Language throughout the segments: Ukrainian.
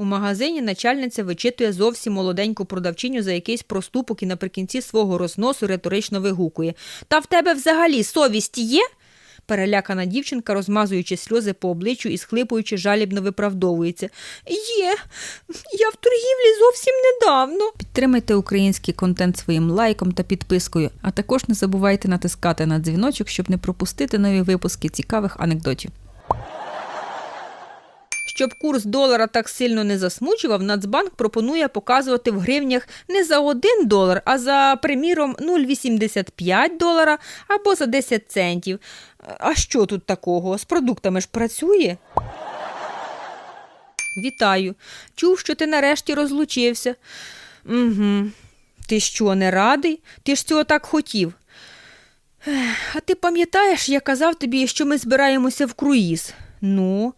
У магазині начальниця вичитує зовсім молоденьку продавчиню за якийсь проступок і наприкінці свого розносу риторично вигукує. Та в тебе взагалі совість є? Перелякана дівчинка, розмазуючи сльози по обличчю і схлипуючи, жалібно виправдовується. Є, я в торгівлі зовсім недавно. Підтримайте український контент своїм лайком та підпискою, а також не забувайте натискати на дзвіночок, щоб не пропустити нові випуски цікавих анекдотів. Щоб курс долара так сильно не засмучував, Нацбанк пропонує показувати в гривнях не за 1 долар, а за, приміром, 0,85 долара або за 10 центів. А що тут такого? З продуктами ж працює? Вітаю. Чув, що ти нарешті розлучився. Угу. Ти що, не радий? Ти ж цього так хотів. А ти пам'ятаєш, я казав тобі, що ми збираємося в круїз? Ну,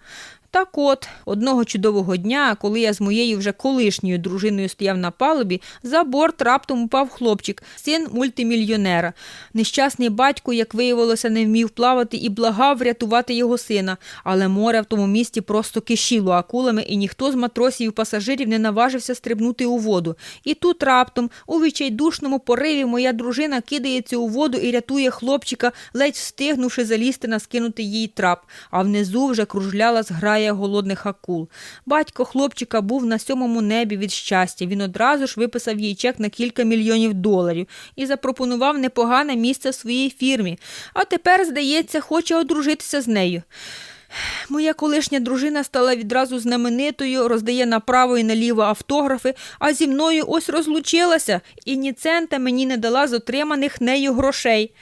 так от, одного чудового дня, коли я з моєю вже колишньою дружиною стояв на палубі, за борт раптом упав хлопчик, син мультимільйонера. Нещасний батько, як виявилося, не вмів плавати і благав врятувати його сина, але море в тому місті просто кишіло акулами, і ніхто з матросів і пасажирів не наважився стрибнути у воду. І тут раптом, у відчайдушному пориві, моя дружина кидається у воду і рятує хлопчика, ледь встигнувши залізти на скинутий їй трап, а внизу вже кружляла зграя голодних акул. Батько хлопчика був на сьомому небі від щастя. Він одразу ж виписав їй чек на кілька мільйонів доларів і запропонував непогане місце в своїй фірмі. А тепер, здається, хоче одружитися з нею. Моя колишня дружина стала відразу знаменитою, роздає направо і наліво автографи, а зі мною ось розлучилася і ні цента мені не дала з отриманих нею грошей.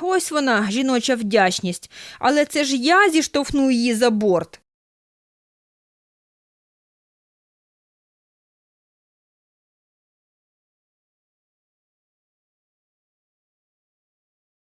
Ось вона, жіноча вдячність, але це ж я зіштовхну її за борт.